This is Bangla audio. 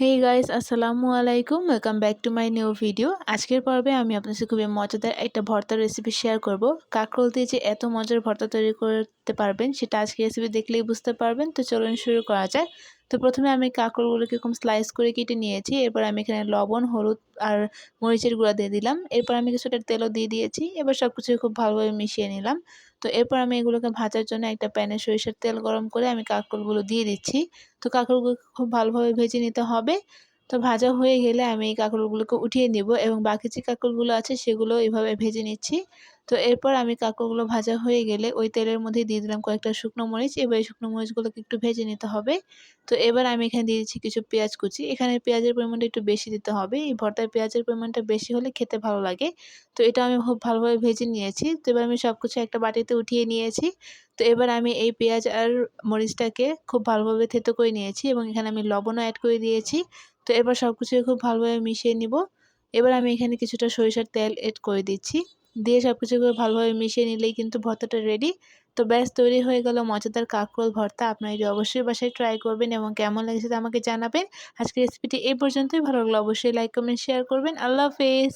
হেই গাইস আসসালামু আলাইকুম। Welcome back to my new video আজকের পর্বে আমি আপনার সাথে খুবই মজাদার একটা ভর্তার রেসিপি শেয়ার করব। কাকরোল দিয়ে যে এত মজার ভর্তা তৈরি করতে পারবেন, সেটা আজকে রেসিপি দেখলেই বুঝতে পারবেন। তো চলুন শুরু করা যায় তো প্রথমে আমি কাঁকড়গুলোকে এরকম স্লাইস করে কেটে নিয়েছি। এরপর আমি এখানে লবণ, হলুদ আর মরিচের গুঁড়া দিয়ে দিলাম। এরপর আমি কিছুটা তেলও দিয়ে দিয়েছি। এবার সব কিছু খুব ভালোভাবে মিশিয়ে নিলাম। তো এরপর আমি এগুলোকে ভাজার জন্য একটা প্যানে সরিষার তেল গরম করে আমি কাঁকড়গুলো দিয়ে দিচ্ছি। তো কাঁকড়গুলো খুব ভালোভাবে ভেজে নিতে হবে। তো ভাজা হয়ে গেলে আমি এই কাঁকরোলগুলোকে উঠিয়ে নেব এবং বাকি যে কাঁকরোলগুলো আছে সেগুলো এইভাবে ভেজে নিচ্ছি। তো এরপর আমি কাঁকরোলগুলো ভাজা হয়ে গেলে ওই তেলের মধ্যে দিয়ে দিলাম কয়েকটা শুকনো মরিচ, এবার এই শুকনো মরিচগুলোকে একটু ভেজে নিতে হবে। তো এবার আমি এখানে দিয়ে দিচ্ছি কিছু পেঁয়াজ কুচি। এখানে পেঁয়াজের পরিমাণটা একটু বেশি দিতে হবে। এই ভর্তায় পেঁয়াজের পরিমাণটা বেশি হলে খেতে ভালো লাগে। তো এটা আমি খুব ভালোভাবে ভেজে নিয়েছি। তো এবার আমি সব কিছু একটা বাটিতে উঠিয়ে নিয়েছি। তো এবার আমি এই পেঁয়াজ আর মরিচটাকে খুব ভালোভাবে থেতো করে নিয়েছি এবং এখানে আমি লবণও অ্যাড করে দিয়েছি। তো এবার সব কিছু খুব ভালোভাবে মিশিয়ে নিব। এবার আমি এখানে কিছুটা সরিষার তেল এড করে দিচ্ছি। দিয়ে সব কিছু ভালোভাবে মিশিয়ে নিলেই কিন্তু ভর্তাটা রেডি তো ব্যাস, তৈরি হয়ে গেল মজাদার কাকরোল ভর্তা। আপনারা এটি অবশ্যই বাসায় ট্রাই করবেন এবং কেমন লেগেছে আমাকে জানাবেন। আজকে রেসিপিটি এই পর্যন্তই। ভালো লাগল অবশ্যই লাইক কমেন্ট শেয়ার করবেন। আল্লাহ হাফেজ!